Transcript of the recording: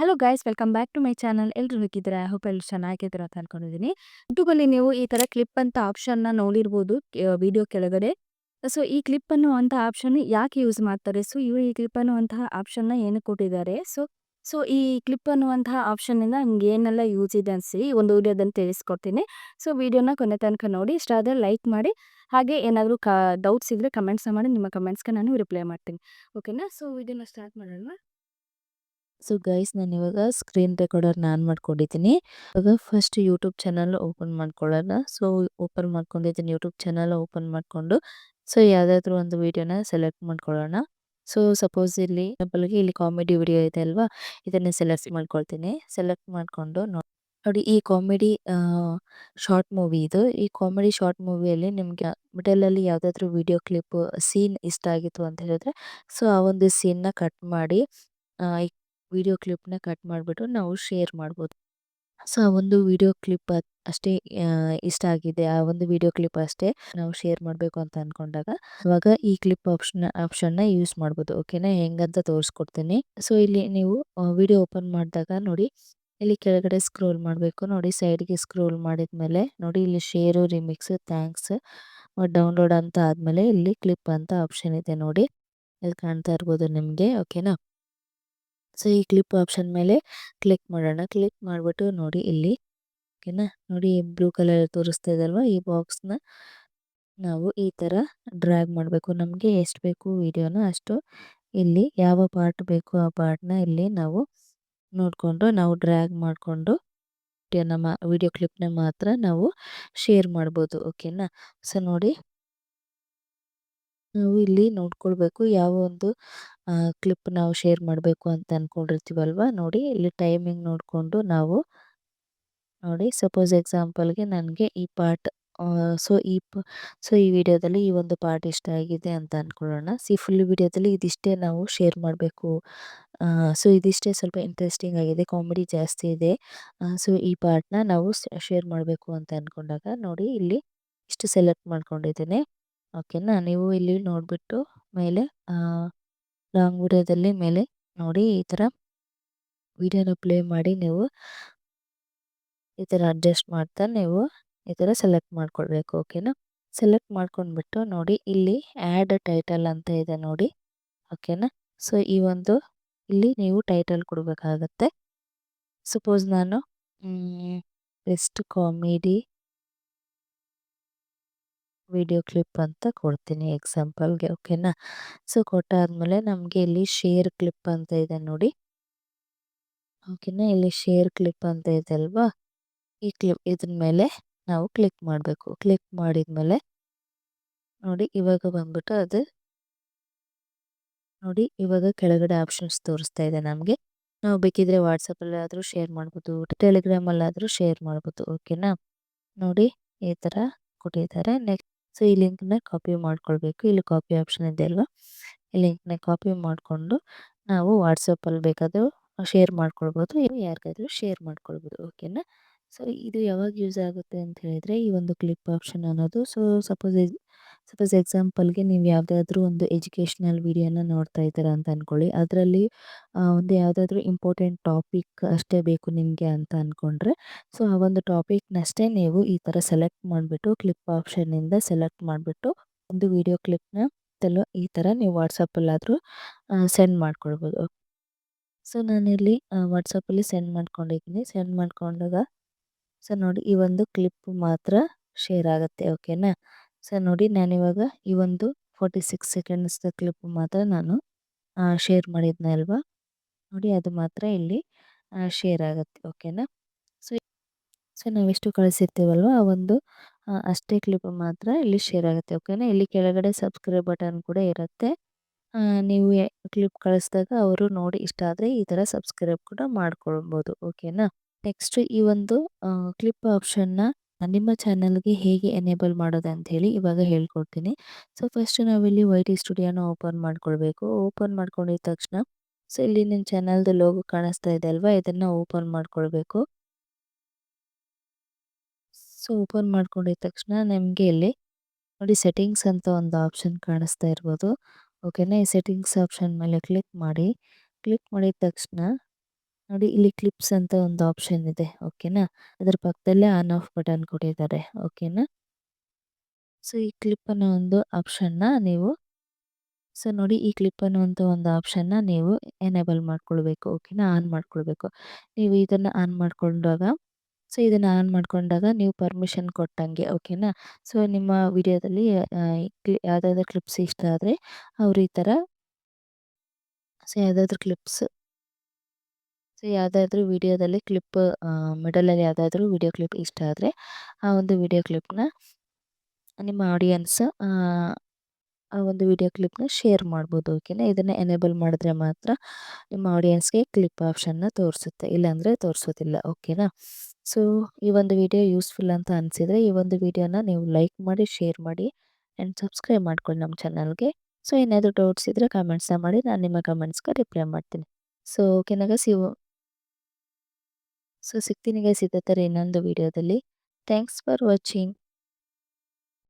Hello guys welcome back to my channel ಎಲ್ಲರೂ ಹೇಗಿದ್ದೀರಾ? I hope ಎಲ್ಲರೂ ಚೆನ್ನಾಗಿದ್ದೀರಾ ಅಂತ ಅನ್ಕೊಂಡಿದ್ದೀನಿ. ಯೂಟ್ಯೂಬಲ್ಲಿ ನೀವು ಈ ಥರ ಕ್ಲಿಪ್ ಅಂತ ಆಪ್ಷನ್ನ ನೋಡಿರ್ಬೋದು ವಿಡಿಯೋ ಕೆಳಗಡೆ. ಸೊ ಈ ಕ್ಲಿಪ್ ಅನ್ನುವಂಥ ಆಪ್ಷನ್ ಯಾಕೆ ಯೂಸ್ ಮಾಡ್ತಾರೆ? ಸೊ ಇವರು ಈ ಕ್ಲಿಪ್ ಅನ್ನುವಂತಹ ಆಪ್ಷನ್ನ ಏನು ಕೊಟ್ಟಿದ್ದಾರೆ? ಸೊ ಸೊ ಈ ಕ್ಲಿಪ್ ಅನ್ನುವಂತಹ ಆಪ್ಷನ್ನಿಂದ ನಮ್ಗೆ ಏನೆಲ್ಲ ಯೂಸ್ ಇದೆ ಅನಿಸಿ, ಒಂದು ವೀಡಿಯೋದನ್ನು ತಿಳಿಸ್ಕೊಡ್ತೀನಿ. ಸೊ ವಿಡಿಯೋನ ಕೊನೆ ತನಕ ನೋಡಿ, ಇಷ್ಟ ಆದರೆ ಲೈಕ್ ಮಾಡಿ, ಹಾಗೆ ಏನಾದರೂ ಕ ಡೌಟ್ಸ್ ಇದ್ದರೆ ಕಮೆಂಟ್ಸ್ ಮಾಡಿ, ನಿಮ್ಮ ಕಮೆಂಟ್ಸ್ಗೆ ನಾನು ರಿಪ್ಲೈ ಮಾಡ್ತೀನಿ. ಓಕೆನಾ ಸೊ ವಿಡಿಯೋನ ಸ್ಟಾರ್ಟ್ ಮಾಡೋಣ. ಸೊ ಗೈಸ್ ನಾನು ಇವಾಗ ಸ್ಕ್ರೀನ್ ರೆಕಾರ್ಡರ್ ನಾನು ಮಾಡ್ಕೊಂಡಿದ್ದೀನಿ. ಇವಾಗ ಫಸ್ಟ್ ಯೂಟ್ಯೂಬ್ ಚಾನಲ್ ಓಪನ್ ಮಾಡ್ಕೊಳ್ಳೋಣ. ಸೊ ಓಪನ್ ಮಾಡ್ಕೊಂಡಿದ್ದೀನಿ ಯೂಟ್ಯೂಬ್ ಚಾನಲ್ ಓಪನ್ ಮಾಡಿಕೊಂಡು. ಸೊ ಯಾವುದಾದ್ರೂ ಒಂದು ವಿಡಿಯೋನ ಸೆಲೆಕ್ಟ್ ಮಾಡ್ಕೊಳ್ಳೋಣ. ಸೊ ಸಪೋಸ್ ಇಲ್ಲಿ ಎಕ್ಸಾಂಪಲ್ಗೆ ಇಲ್ಲಿ ಕಾಮಿಡಿ ವಿಡಿಯೋ ಇದೆ ಅಲ್ವಾ? ಇದನ್ನೇ ಸೆಲೆಕ್ಟ್ ಮಾಡ್ಕೊಳ್ತೀನಿ. ಸೆಲೆಕ್ಟ್ ಮಾಡಿಕೊಂಡು ನೋಡಿ, ಈ ಕಾಮಿಡಿ ಶಾರ್ಟ್ ಮೂವಿ ಇದು. ಈ ಕಾಮಿಡಿ ಶಾರ್ಟ್ ಮೂವಿಯಲ್ಲಿ ನಿಮಗೆ ಮಿಡಲಲ್ಲಿ ಯಾವುದಾದ್ರೂ ವಿಡಿಯೋ ಕ್ಲಿಪ್ ಸೀನ್ ಇಷ್ಟ ಆಗಿತ್ತು ಅಂತ ಹೇಳಿದ್ರೆ ಸೊ ಆ ಒಂದು ಸೀನ್ನ ಕಟ್ ಮಾಡಿ ಈ ವಿಡಿಯೋ ಕ್ಲಿಪ್ನ ಕಟ್ ಮಾಡಿಬಿಟ್ಟು ನಾವು ಶೇರ್ ಮಾಡ್ಬೋದು. ಸೊ, ಆ ಒಂದು ವಿಡಿಯೋ ಕ್ಲಿಪ್ ಅಷ್ಟೇ ಇಷ್ಟ ಆಗಿದೆ. ಆ ಒಂದು ವಿಡಿಯೋ ಕ್ಲಿಪ್ ಅಷ್ಟೇ ನಾವು ಶೇರ್ ಮಾಡಬೇಕು ಅಂತ ಅನ್ಕೊಂಡಾಗ, ಅವಾಗ ಈ ಕ್ಲಿಪ್ ಆಪ್ಷನ್, ಆಪ್ಷನ್ನ ಯೂಸ್ ಮಾಡ್ಬೋದು. ಓಕೆನಾ? ಹೆಂಗಂತ ತೋರಿಸ್ಕೊಡ್ತೀನಿ. ಸೊ, ಇಲ್ಲಿ ನೀವು ವಿಡಿಯೋ ಓಪನ್ ಮಾಡಿದಾಗ ನೋಡಿ, ಇಲ್ಲಿ ಕೆಳಗಡೆ ಸ್ಕ್ರೋಲ್ ಮಾಡಬೇಕು. ನೋಡಿ, ಸೈಡ್ಗೆ ಸ್ಕ್ರೋಲ್ ಮಾಡಿದ್ಮೇಲೆ ನೋಡಿ, ಇಲ್ಲಿ ಶೇರು, ರಿಮಿಕ್ಸ್, ಥ್ಯಾಂಕ್ಸ್ ಡೌನ್ಲೋಡ್ ಅಂತ ಆದಮೇಲೆ ಇಲ್ಲಿ ಕ್ಲಿಪ್ ಅಂತ ಆಪ್ಷನ್ ಇದೆ ನೋಡಿ. ಇಲ್ಲಿ ಕಾಣ್ತಾ ಇರ್ಬೋದು ನಿಮಗೆ. ಓಕೆನಾ? ಸೊ ಈ ಕ್ಲಿಪ್ ಆಪ್ಷನ್ ಮೇಲೆ ಕ್ಲಿಕ್ ಮಾಡೋಣ. ಕ್ಲಿಕ್ ಮಾಡಿಬಿಟ್ಟು ನೋಡಿ ಇಲ್ಲಿ. ಓಕೆನಾ? ನೋಡಿ ಬ್ಲೂ ಕಲರ್ ತೋರಿಸ್ತಾ ಇದ್ದಲ್ವ ಈ ಬಾಕ್ಸ್ನ ನಾವು ಈ ಥರ ಡ್ರ್ಯಾಗ್ ಮಾಡಬೇಕು. ನಮಗೆ ಎಷ್ಟು ಬೇಕು ವಿಡಿಯೋನ ಅಷ್ಟು ಇಲ್ಲಿ ಯಾವ ಪಾರ್ಟ್ ಬೇಕು ಆ ಪಾರ್ಟ್ನ ಇಲ್ಲಿ ನಾವು ನೋಡಿಕೊಂಡು, ನಾವು ಡ್ರ್ಯಾಗ್ ಮಾಡಿಕೊಂಡು ನಮ್ಮ ವಿಡಿಯೋ ಕ್ಲಿಪ್ನ ಮಾತ್ರ ನಾವು ಶೇರ್ ಮಾಡ್ಬೋದು. ಓಕೆನಾ? ಸೊ ನೋಡಿ. ನಾವು ಇಲ್ಲಿ ನೋಡ್ಕೊಳ್ಬೇಕು. ಯಾವ ಒಂದು ಕ್ಲಿಪ್ ನಾವು ಶೇರ್ ಮಾಡಬೇಕು ಅಂತ ಅಂದ್ಕೊಂಡಿರ್ತೀವಲ್ವ ನೋಡಿ, ಇಲ್ಲಿ ಟೈಮಿಂಗ್ ನೋಡಿಕೊಂಡು ನಾವು ನೋಡಿ ಸಪೋಸ್ ಎಕ್ಸಾಂಪಲ್ಗೆ ನನಗೆ ಈ ಪಾರ್ಟ್ ಸೊ ಈ ಸೊ ಈ ವಿಡಿಯೋದಲ್ಲಿ ಈ ಒಂದು ಪಾರ್ಟ್ ಇಷ್ಟ ಆಗಿದೆ ಅಂತ ಅಂದ್ಕೊಳ್ಳೋಣ ಸಿ ಫುಲ್ ವಿಡಿಯೋದಲ್ಲಿ ಇದಿಷ್ಟೇ ನಾವು ಶೇರ್ ಮಾಡಬೇಕು. ಸೊ ಇದಿಷ್ಟೇ ಸ್ವಲ್ಪ ಇಂಟ್ರೆಸ್ಟಿಂಗ್ ಆಗಿದೆ ಕಾಮಿಡಿ ಜಾಸ್ತಿ ಇದೆ. ಸೊ ಈ ಪಾರ್ಟ್ನ ನಾವು ಶೇರ್ ಮಾಡಬೇಕು ಅಂತ ಅಂದ್ಕೊಂಡಾಗ ನೋಡಿ, ಇಲ್ಲಿ ಇಷ್ಟು ಸೆಲೆಕ್ಟ್ ಮಾಡ್ಕೊಂಡಿದ್ದೇನೆ. ಓಕೆನಾ? ನೀವು ಇಲ್ಲಿ ನೋಡಿಬಿಟ್ಟು ಮೇಲೆ ಲಾಂಗ್ ವಿಡಿಯೋದಲ್ಲಿ ಮೇಲೆ ನೋಡಿ ಈ ಥರ ವಿಡಿಯೋನ ಪ್ಲೇ ಮಾಡಿ ನೀವು ಈ ಥರ ಅಡ್ಜಸ್ಟ್ ಮಾಡ್ತಾ ನೀವು ಈ ಥರ ಸೆಲೆಕ್ಟ್ ಮಾಡ್ಕೊಳ್ಬೇಕು, ಓಕೆನಾ? ಸೆಲೆಕ್ಟ್ ಮಾಡ್ಕೊಂಡ್ಬಿಟ್ಟು ನೋಡಿ ಇಲ್ಲಿ ಆ್ಯಡ್ ಟೈಟಲ್ ಅಂತ ಇದೆ ನೋಡಿ, ಓಕೆನಾ? ಸೊ, ಈ ಒಂದು ಇಲ್ಲಿ ನೀವು ಟೈಟಲ್ ಕೊಡಬೇಕಾಗತ್ತೆ. ಸಪೋಸ್ ನಾನು ಬೆಸ್ಟ್ ಕಾಮಿಡಿ ವಿಡಿಯೋ ಕ್ಲಿಪ್ ಅಂತ ಕೊಡ್ತೀನಿ ಎಕ್ಸಾಂಪಲ್ಗೆ, ಓಕೆನಾ? ಸೊ, ಕೊಟ್ಟಾದ್ಮೇಲೆ ನಮಗೆ ಇಲ್ಲಿ ಶೇರ್ ಕ್ಲಿಪ್ ಅಂತ ಇದೆ ನೋಡಿ. ಓಕೆನಾ? ಇಲ್ಲಿ ಶೇರ್ ಕ್ಲಿಪ್ ಅಂತ ಇದೆ ಅಲ್ವಾ? ಈ ಕ್ಲಿಪ್ ಇದ್ರ ಮೇಲೆ ನಾವು ಕ್ಲಿಕ್ ಮಾಡಬೇಕು. ಕ್ಲಿಕ್ ಮಾಡಿದ್ಮೇಲೆ ನೋಡಿ, ಇವಾಗ ಬಂದ್ಬಿಟ್ಟು ಅದು ನೋಡಿ, ಇವಾಗ ಕೆಳಗಡೆ ಆಪ್ಷನ್ಸ್ ತೋರಿಸ್ತಾ ಇದೆ ನಮಗೆ. ನಾವು ಬೇಕಿದ್ರೆ ವಾಟ್ಸಪ್ಪಲ್ಲಿ ಆದರೂ ಶೇರ್ ಮಾಡ್ಬೋದು, ಟೆಲಿಗ್ರಾಮಲ್ಲಾದರೂ ಶೇರ್ ಮಾಡ್ಬೋದು, ಓಕೆನಾ? ನೋಡಿ, ಈ ಥರ ಕೊಟ್ಟಿದ್ದಾರೆ. ನೆಕ್ಸ್ಟ್ ಸೊ, ಈ ಲಿಂಕ್ನ ಕಾಪಿ ಮಾಡ್ಕೊಳ್ಬೇಕು. ಇಲ್ಲಿ ಕಾಪಿ ಆಪ್ಷನ್ ಇದೆ ಅಲ್ವಾ? ಈ ಲಿಂಕ್ನ ಕಾಪಿ ಮಾಡಿಕೊಂಡು ನಾವು ವಾಟ್ಸಪ್ಪಲ್ಲಿ ಬೇಕಾದರೂ ಶೇರ್ ಮಾಡ್ಕೊಳ್ಬೋದು. ಯಾರಿಗಾದರೂ ಶೇರ್ ಮಾಡ್ಕೊಳ್ಬೋದು. ಓಕೆನಾ? ಸೊ, ಇದು ಯಾವಾಗ ಯೂಸ್ ಆಗುತ್ತೆ ಅಂತ ಹೇಳಿದರೆ, ಈ ಒಂದು ಕ್ಲಿಪ್ ಆಪ್ಷನ್ ಅನ್ನೋದು. ಸೊ, ಸಪೋಸ್ ಸಪೋಸ್ ಎಕ್ಸಾಂಪಲ್ಗೆ ನೀವು ಯಾವುದಾದ್ರೂ ಒಂದು ಎಜುಕೇಷ್ನಲ್ ವಿಡಿಯೋನ ನೋಡ್ತಾ ಇದ್ದೀರಾ ಅಂತ ಅಂದ್ಕೊಳ್ಳಿ ಅದರಲ್ಲಿ ಒಂದು ಯಾವುದಾದ್ರೂ ಇಂಪಾರ್ಟೆಂಟ್ ಟಾಪಿಕ್ ಅಷ್ಟೇ ಬೇಕು ನಿಮಗೆ ಅಂತ ಅಂದ್ಕೊಂಡ್ರೆ ಸೊ, ಆ ಒಂದು ಟಾಪಿಕ್ನಷ್ಟೇ ನೀವು ಈ ಥರ ಸೆಲೆಕ್ಟ್ ಮಾಡಿಬಿಟ್ಟು ಕ್ಲಿಪ್ ಆಪ್ಷನ್ನಿಂದ ಸೆಲೆಕ್ಟ್ ಮಾಡಿಬಿಟ್ಟು ಒಂದು ವಿಡಿಯೋ ಕ್ಲಿಪ್ನ ತೆಲೋ, ಈ ಥರ ನೀವು ವಾಟ್ಸಪ್ಪಲ್ಲಾದರೂ ಸೆಂಡ್ ಮಾಡ್ಕೊಳ್ಬೋದು. ಸೊ, ನಾನಿಲ್ಲಿ ವಾಟ್ಸಪ್ಪಲ್ಲಿ ಸೆಂಡ್ ಮಾಡ್ಕೊಂಡಿದ್ದೀನಿ. ಸೆಂಡ್ ಮಾಡ್ಕೊಂಡಾಗ, ಸೊ, ನೋಡಿ ಈ ಒಂದು ಕ್ಲಿಪ್ ಮಾತ್ರ ಶೇರ್ ಆಗುತ್ತೆ ಓಕೆನಾ ಸೊ ನೋಡಿ ನಾನು ಇವಾಗ ಈ ಒಂದು ಫೋರ್ಟಿ ಸಿಕ್ಸ್ ಸೆಕೆಂಡ್ಸ್ ಕ್ಲಿಪ್ ಮಾತ್ರ ನಾನು ಶೇರ್ ಮಾಡಿದ್ನ ಅಲ್ವಾ? ನೋಡಿ ಅದು ಮಾತ್ರ ಇಲ್ಲಿ ಶೇರ್ ಆಗುತ್ತೆ, ಓಕೆನಾ? ಸೊ ಸೊ ನಾವೆಷ್ಟು ಕಳಿಸಿರ್ತೀವಲ್ವ, ಆ ಒಂದು ಅಷ್ಟೇ ಕ್ಲಿಪ್ ಮಾತ್ರ ಇಲ್ಲಿ ಶೇರ್ ಆಗುತ್ತೆ, ಓಕೆನಾ? ಇಲ್ಲಿ ಕೆಳಗಡೆ ಸಬ್ಸ್ಕ್ರೈಬ್ ಬಟನ್ ಕೂಡ ಇರುತ್ತೆ. ನೀವು ಕ್ಲಿಪ್ ಕಳಿಸಿದಾಗ ಅವರು ನೋಡಿ ಇಷ್ಟ ಆದರೆ ಈ ಥರ ಸಬ್ಸ್ಕ್ರೈಬ್ ಕೂಡ ಮಾಡ್ಕೊಳ್ಬೋದು, ಓಕೆನಾ? ನೆಕ್ಸ್ಟ್ ಈ ಒಂದು ಕ್ಲಿಪ್ ಆಪ್ಷನ್ನ ನಿಮ್ಮ ಚಾನಲ್ಗೆ ಹೇಗೆ ಎನೇಬಲ್ ಮಾಡೋದು ಅಂತ ಹೇಳಿ ಇವಾಗ ಹೇಳ್ಕೊಡ್ತೀನಿ. ಸೊ, ಫಸ್ಟ್ ನಾವಿಲ್ಲಿ ವೈ ಟಿ ಸ್ಟುಡಿಯೋನ ಓಪನ್ ಮಾಡ್ಕೊಳ್ಬೇಕು. ಓಪನ್ ಮಾಡ್ಕೊಂಡಿದ ತಕ್ಷಣ ಸೊ, ಇಲ್ಲಿ ನಿಮ್ಮ ಚಾನಲ್ದ ಲೋಗೋ ಕಾಣಿಸ್ತಾ ಇದೆ ಅಲ್ವಾ? ಇದನ್ನು ಓಪನ್ ಮಾಡ್ಕೊಳ್ಬೇಕು. ಸೊ, ಓಪನ್ ಮಾಡ್ಕೊಂಡಿದ ತಕ್ಷಣ ನಿಮಗೆ ಇಲ್ಲಿ ನೋಡಿ ಸೆಟ್ಟಿಂಗ್ಸ್ ಅಂತ ಒಂದು ಆಪ್ಷನ್ ಕಾಣಿಸ್ತಾ ಇರ್ಬೋದು. ಓಕೆನಾ? ಈ ಸೆಟ್ಟಿಂಗ್ಸ್ ಆಪ್ಷನ್ ಮೇಲೆ ಕ್ಲಿಕ್ ಮಾಡಿ. ಕ್ಲಿಕ್ ಮಾಡಿದ ತಕ್ಷಣ ನೋಡಿ ಇಲ್ಲಿ ಕ್ಲಿಪ್ಸ್ ಅಂತ ಒಂದು ಆಪ್ಷನ್ ಇದೆ ಓಕೆನಾ ಅದರ ಪಕ್ಕದಲ್ಲೇ ಆನ್ ಆಫ್ ಬಟನ್ ಕೊಟ್ಟಿದ್ದಾರೆ ಓಕೆನಾ ಸೊ ಈ ಕ್ಲಿಪ್ ಅನ್ನೋ ಒಂದು ಆಪ್ಷನ್ನ ನೀವು ಸೊ ನೋಡಿ ಈ ಕ್ಲಿಪ್ ಅನ್ನುವಂಥ ಒಂದು ಆಪ್ಷನ್ನ ನೀವು ಎನೇಬಲ್ ಮಾಡ್ಕೊಳ್ಬೇಕು ಓಕೆನಾ ಆನ್ ಮಾಡ್ಕೊಳ್ಬೇಕು. ನೀವು ಇದನ್ನು ಆನ್ ಮಾಡ್ಕೊಂಡಾಗ ಸೊ ಇದನ್ನು ಆನ್ ಮಾಡ್ಕೊಂಡಾಗ ನೀವು ಪರ್ಮಿಷನ್ ಕೊಟ್ಟಂಗೆ ಓಕೆನಾ ಸೊ ನಿಮ್ಮ ವಿಡಿಯೋದಲ್ಲಿ ಯಾವುದಾದ್ರೂ ಕ್ಲಿಪ್ಸ್ ಇಷ್ಟ ಆದರೆ ಅವ್ರು ಈ ಥರ ಸೊ ಯಾವುದಾದ್ರೂ ಕ್ಲಿಪ್ಸ್ ಸೊ ಯಾವುದಾದ್ರೂ ವಿಡಿಯೋದಲ್ಲಿ ಕ್ಲಿಪ್ ಮಿಡಲಲ್ಲಿ ಯಾವುದಾದ್ರೂ ವಿಡಿಯೋ ಕ್ಲಿಪ್ ಇಷ್ಟ ಆದರೆ ಆ ಒಂದು ವಿಡಿಯೋ ಕ್ಲಿಪ್ನ ನಿಮ್ಮ ಆಡಿಯನ್ಸ್, ಆ ಒಂದು ವಿಡಿಯೋ ಕ್ಲಿಪ್ನ ಶೇರ್ ಮಾಡ್ಬೋದು, ಓಕೆನಾ? ಇದನ್ನು ಎನೇಬಲ್ ಮಾಡಿದ್ರೆ ಮಾತ್ರ ನಿಮ್ಮ ಆಡಿಯನ್ಸ್ಗೆ ಕ್ಲಿಪ್ ಆಪ್ಷನ್ನ ತೋರಿಸುತ್ತೆ, ಇಲ್ಲಾಂದರೆ ತೋರಿಸೋದಿಲ್ಲ, ಓಕೆನಾ? ಸೊ, ಈ ಒಂದು ವಿಡಿಯೋ ಯೂಸ್ಫುಲ್ ಅಂತ ಅನಿಸಿದರೆ ಈ ಒಂದು ವಿಡಿಯೋನ ನೀವು ಲೈಕ್ ಮಾಡಿ, ಶೇರ್ ಮಾಡಿ ಆ್ಯಂಡ್ ಸಬ್ಸ್ಕ್ರೈಬ್ ಮಾಡ್ಕೊಳ್ಳಿ ನಮ್ಮ ಚಾನಲ್ಗೆ. ಸೊ, ಏನಾದರೂ ಡೌಟ್ಸ್ ಇದ್ದರೆ ಕಮೆಂಟ್ಸ್ನ ಮಾಡಿ, ನಾನು ನಿಮ್ಮ ಕಮೆಂಟ್ಸ್ಗೆ ರಿಪ್ಲೈ ಮಾಡ್ತೀನಿ. ಸೊ, ಓಕೆನಾಗ ಸಿವು ಸೊ ಸಿಗ್ತೀನಿ ಗೈಸ್ ಇದೇ ಥರ ಇನ್ನೊಂದು ವಿಡಿಯೋದಲ್ಲಿ ಥ್ಯಾಂಕ್ಸ್ ಫಾರ್ ವಾಚಿಂಗ್